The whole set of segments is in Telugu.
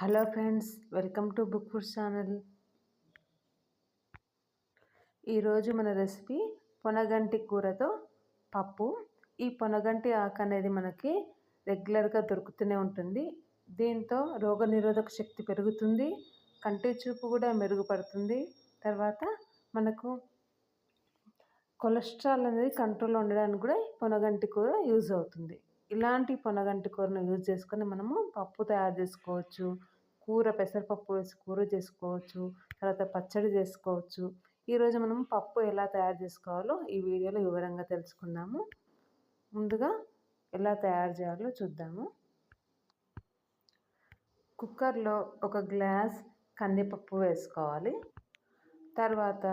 Hello friends welcome to book food channel. ఈరోజు మన రెసిపీ పొనగంటి కూరతో పప్పు. ఈ పొనగంటి ఆకు అనేది మనకి రెగ్యులర్గా దొరుకుతూనే ఉంటుంది. దీంతో రోగనిరోధక శక్తి పెరుగుతుంది కంటి చూపు కూడా మెరుగుపడుతుంది. తర్వాత మనకు కొలెస్ట్రాల్ అనేది కంట్రోల్లో ఉండడానికి కూడా పొనగంటి కూర యూజ్ అవుతుంది. ఇలాంటి పొనగంటి కూరను యూజ్ చేసుకొని మనము పప్పు తయారు చేసుకోవచ్చు. కూర పెసరపప్పు వేసి కూర చేసుకోవచ్చు. తర్వాత పచ్చడి చేసుకోవచ్చు. ఈరోజు మనం పప్పు ఎలా తయారు చేసుకోవాలో ఈ వీడియోలో వివరంగా తెలుసుకుందాము. ముందుగా ఎలా తయారు చేయాలో చూద్దాము. కుక్కర్లో ఒక గ్లాస్ కందిపప్పు వేసుకోవాలి. తర్వాత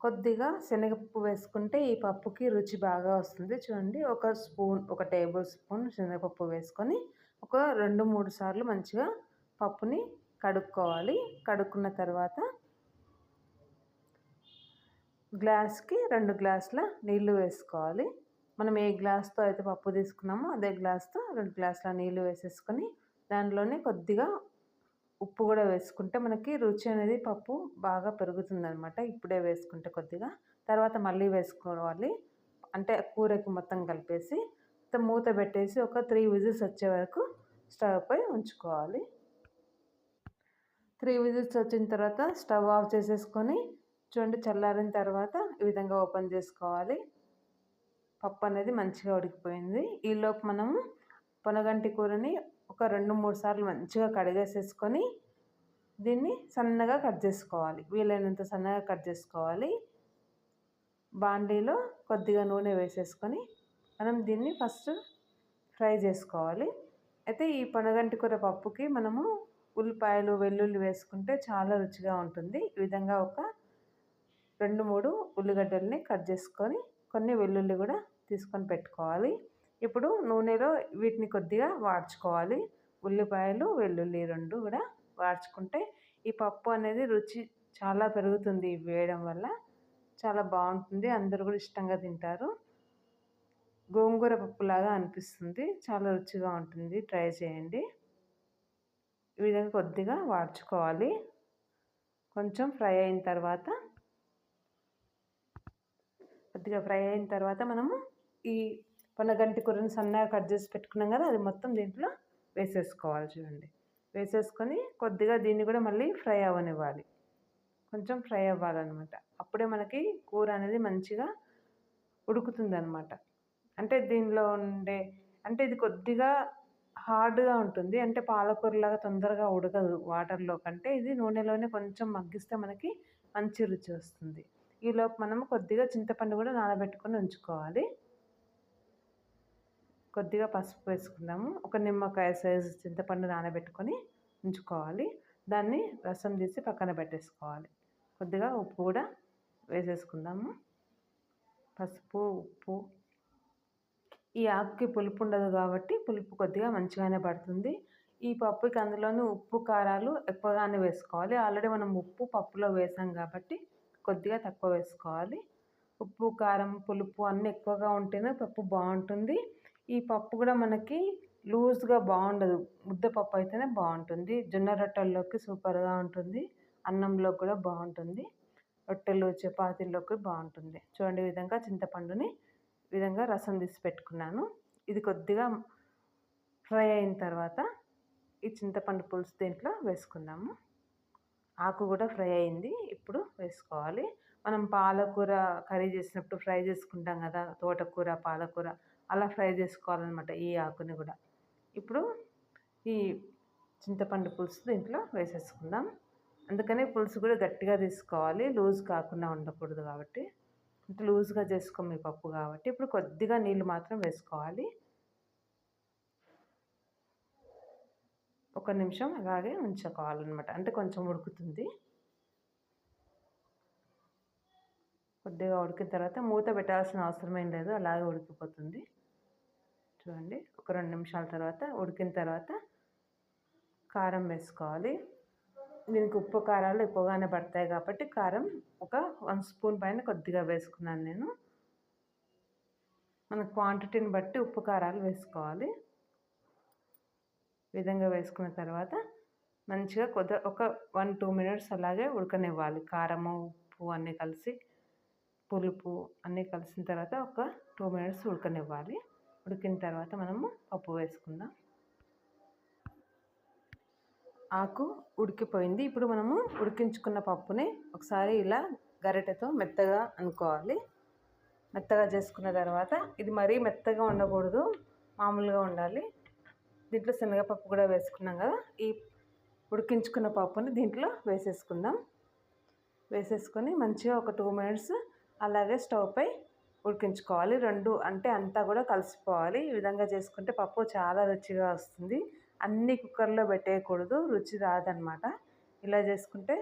కొద్దిగా శనగపప్పు వేసుకుంటే ఈ పప్పుకి రుచి బాగా వస్తుంది. చూడండి ఒక స్పూన్ ఒక టేబుల్ స్పూన్ శనగపప్పు వేసుకొని ఒక రెండు మూడు సార్లు మంచిగా పప్పుని కడుక్కోవాలి. కడుక్కున్న తర్వాత గ్లాస్కి రెండు గ్లాసుల నీళ్ళు వేసుకోవాలి. మనం ఏ గ్లాస్తో అయితే పప్పు తీసుకున్నామో అదే గ్లాస్తో రెండు గ్లాసుల నీళ్ళు వేసేసుకొని దానిలోనే కొద్దిగా ఉప్పు కూడా వేసుకుంటే మనకి రుచి అనేది పప్పు బాగా పెరుగుతుంది అనమాట ఇప్పుడే వేసుకుంటే కొద్దిగా. తర్వాత మళ్ళీ వేసుకోవాలి. అంటే కూరకి మొత్తం కలిపేసి మూత పెట్టేసి ఒక త్రీ విజిల్స్ వచ్చే వరకు స్టవ్ పై ఉంచుకోవాలి. త్రీ విజిల్స్ వచ్చిన తర్వాత స్టవ్ ఆఫ్ చేసేసుకొని చూడండి చల్లారిన తర్వాత ఈ విధంగా ఓపెన్ చేసుకోవాలి. పప్పు అనేది మంచిగా ఉడికిపోయింది. ఈలోపు మనము పొనగంటి కూరని ఒక రెండు మూడు సార్లు మంచిగా కడిగేసేసుకొని దీన్ని సన్నగా కట్ చేసుకోవాలి. వీలైనంత సన్నగా కట్ చేసుకోవాలి. బాండీలో కొద్దిగా నూనె వేసేసుకొని మనం దీన్ని ఫస్ట్ ఫ్రై చేసుకోవాలి. అయితే ఈ పొనగంటి కూర పప్పుకి మనము ఉల్లిపాయలు వెల్లుల్లి వేసుకుంటే చాలా రుచిగా ఉంటుంది. ఈ విధంగా ఒక రెండు మూడు ఉల్లిగడ్డల్ని కట్ చేసుకొని కొన్ని వెల్లుల్లి కూడా తీసుకొని పెట్టుకోవాలి. ఇప్పుడు నూనెలో వీటిని కొద్దిగా వాడ్చుకోవాలి. ఉల్లిపాయలు వెల్లుల్లి రెండు కూడా వాడ్చుకుంటే ఈ పప్పు అనేది రుచి చాలా పెరుగుతుంది వేయడం వల్ల. చాలా బాగుంటుంది. అందరూ కూడా ఇష్టంగా తింటారు. గోంగూర పప్పులాగా అనిపిస్తుంది. చాలా రుచిగా ఉంటుంది. ట్రై చేయండి. ఈ విధంగా కొద్దిగా వాడ్చుకోవాలి. కొంచెం ఫ్రై అయిన తర్వాత కొద్దిగా ఫ్రై అయిన తర్వాత మనము ఈ పొన్నగంటి కూరని సన్నగా కట్ చేసి పెట్టుకున్నాం కదా అది మొత్తం దీంట్లో వేసేసుకోవాలి చూడండి. వేసేసుకొని కొద్దిగా దీన్ని కూడా మళ్ళీ ఫ్రై అవ్వనివ్వాలి కొంచెం ఫ్రై అవ్వాలన్నమాట. అప్పుడే మనకి కూర అనేది మంచిగా ఉడుకుతుంది అనమాట అంటే దీనిలో ఉండే అంటే ఇది కొద్దిగా హార్డ్గా ఉంటుంది. అంటే పాలకూరలాగా తొందరగా ఉడకదు వాటర్లో కంటే. ఇది నూనెలోనే కొంచెం మగ్గిస్తే మనకి మంచి రుచి వస్తుంది. ఈలోపు మనం కొద్దిగా చింతపండు కూడా నానబెట్టుకొని ఉంచుకోవాలి. కొద్దిగా పసుపు వేసుకుందాము. ఒక నిమ్మకాయ సైజు చింతపండు నానబెట్టుకొని ఉంచుకోవాలి. దాన్ని రసం తీసి పక్కన పెట్టేసుకోవాలి. కొద్దిగా ఉప్పు కూడా వేసేసుకుందాము. పసుపు ఉప్పు. ఈ ఆకుకి పులుపు ఉండదు కాబట్టి పులుపు కొద్దిగా మంచిగానే పడుతుంది. ఈ పప్పుకి అందులోని ఉప్పు కారాలు ఎక్కువగానే వేసుకోవాలి. ఆల్రెడీ మనం ఉప్పు పప్పులో వేసాం కాబట్టి కొద్దిగా తక్కువ వేసుకోవాలి. ఉప్పు కారం పులుపు అన్నీ ఎక్కువగా ఉంటేనే పప్పు బాగుంటుంది. ఈ పప్పు కూడా మనకి లూజ్గా బాగుండదు. ముద్దపప్పు అయితేనే బాగుంటుంది. జొన్న రొట్టెల్లోకి సూపర్గా ఉంటుంది. అన్నంలో కూడా బాగుంటుంది. రొట్టెలు చపాతీల్లోకి బాగుంటుంది. చూడండి ఈ విధంగా చింతపండుని విధంగా రసం తీసి పెట్టుకున్నాను. ఇది కొద్దిగా ఫ్రై అయిన తర్వాత ఈ చింతపండు పులుసు దీంట్లో వేసుకుందాము. ఆకు కూడా ఫ్రై అయింది. ఇప్పుడు వేసుకోవాలి. మనం పాలకూర కర్రీ చేసినప్పుడు ఫ్రై చేసుకుంటాం కదా తోటకూర పాలకూర అలా ఫ్రై చేసుకోవాలన్నమాట ఈ ఆకుని కూడా. ఇప్పుడు ఈ చింతపండు పులుసు దీంట్లో వేసేసుకుందాం. అందుకనే పులుసు కూడా గట్టిగా తీసుకోవాలి లూజ్ కాకుండా ఉండకూడదు కాబట్టి. ఇంత లూజ్గా చేసుకోం మీ పప్పు కాబట్టి. ఇప్పుడు కొద్దిగా నీళ్ళు మాత్రం వేసుకోవాలి. ఒక నిమిషం అలాగే ఉంచుకోవాలన్నమాట. అంటే కొంచెం ఉడుకుతుంది. కొద్దిగా ఉడికిన తర్వాత మూత పెట్టాల్సిన అవసరం ఏం లేదు అలాగే ఉడికిపోతుంది. చూడండి. ఒక రెండు నిమిషాల తర్వాత ఉడికిన తర్వాత కారం వేసుకోవాలి. దీనికి ఉప్పు కారాలు ఎక్కువగానే పడతాయి కాబట్టి కారం ఒక వన్ స్పూన్ పైన కొద్దిగా వేసుకున్నాను నేను. మన క్వాంటిటీని బట్టి ఉప్పు కారాలు వేసుకోవాలి. విధంగా వేసుకున్న తర్వాత మంచిగా కొద్ది ఒక వన్ టూ మినిట్స్ అలాగే ఉడకనివ్వాలి. కారము ఉప్పు అన్నీ కలిసి పులుపు అన్నీ కలిసిన తర్వాత ఒక టూ మినిట్స్ ఉడకనివ్వాలి. ఉడికిన తర్వాత మనము పప్పు వేసుకుందాం. ఆకు ఉడికిపోయింది. ఇప్పుడు మనము ఉడికించుకున్న పప్పుని ఒకసారి ఇలా గరిటెతో మెత్తగా అనుకోవాలి. మెత్తగా చేసుకున్న తర్వాత ఇది మరీ మెత్తగా ఉండకూడదు. మామూలుగా ఉండాలి. దీంట్లో శనగపప్పు కూడా వేసుకున్నాం కదా. ఈ ఉడికించుకున్న పప్పుని దీంట్లో వేసేసుకుందాం. వేసేసుకొని మంచిగా ఒక టూ మినిట్స్ అలాగే స్టవ్ పై ఉడికించుకోవాలి. రెండు అంటే అంతా కూడా కలిసిపోవాలి. ఈ విధంగా చేసుకుంటే పప్పు చాలా రుచిగా వస్తుంది. అన్ని కుక్కర్లో పెట్టేయకూడదు. రుచి రాదనమాట. ఇలా చేసుకుంటే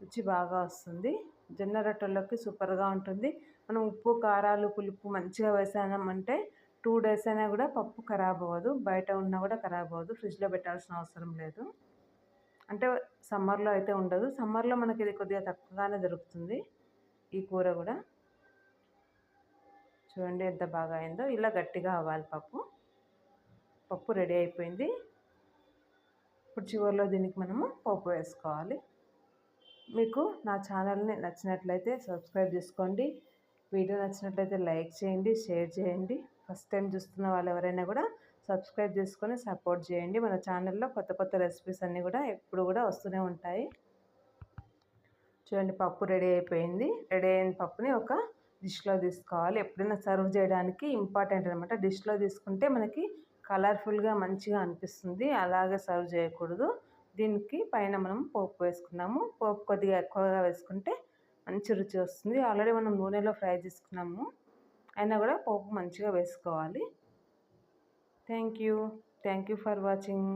రుచి బాగా వస్తుంది. జొన్న రొట్టెల్లోకి సూపర్గా ఉంటుంది. మనం ఉప్పు కారాలు పులుపు మంచిగా వేసామంటే టూ డేస్ అయినా కూడా పప్పు ఖరాబ్ అవ్వదు. బయట ఉన్నా కూడా ఖరాబ్ అవ్వదు. ఫ్రిడ్జ్లో పెట్టాల్సిన అవసరం లేదు. అంటే సమ్మర్లో అయితే ఉండదు. సమ్మర్లో మనకి ఇది కొద్దిగా తక్కువగానే దొరుకుతుంది. ఈ కూర కూడా. చూడండి ఎంత బాగా అయిందో. ఇలా గట్టిగా అవ్వాలి పప్పు. పప్పు రెడీ అయిపోయింది. ఇప్పుడు చివరిలో దీనికి మనము పప్పు వేసుకోవాలి. మీకు నా ఛానల్ని నచ్చినట్లయితే సబ్స్క్రైబ్ చేసుకోండి. వీడియో నచ్చినట్లయితే లైక్ చేయండి షేర్ చేయండి. ఫస్ట్ టైం చూస్తున్న వాళ్ళు ఎవరైనా కూడా సబ్స్క్రైబ్ చేసుకొని సపోర్ట్ చేయండి. మన ఛానల్లో కొత్త కొత్త రెసిపీస్ అన్నీ కూడా ఎప్పుడు కూడా వస్తూనే ఉంటాయి. చూడండి పప్పు రెడీ అయిపోయింది. రెడీ అయిన పప్పుని ఒక డిష్లో తీసుకోవాలి. ఎప్పుడైనా సర్వ్ చేయడానికి ఇంపార్టెంట్ అనమాట డిష్లో తీసుకుంటే మనకి కలర్ఫుల్గా మంచిగా అనిపిస్తుంది. అలాగే సర్వ్ చేయకూడదు. దీనికి పైన మనం పోపు వేసుకున్నాము. పోపు కొద్దిగా ఎక్కువగా వేసుకుంటే మంచి రుచి వస్తుంది. ఆల్రెడీ మనం నూనెలో ఫ్రై చేసుకున్నాము. అయినా కూడా పోపు మంచిగా వేసుకోవాలి. Thank you. Thank you for watching.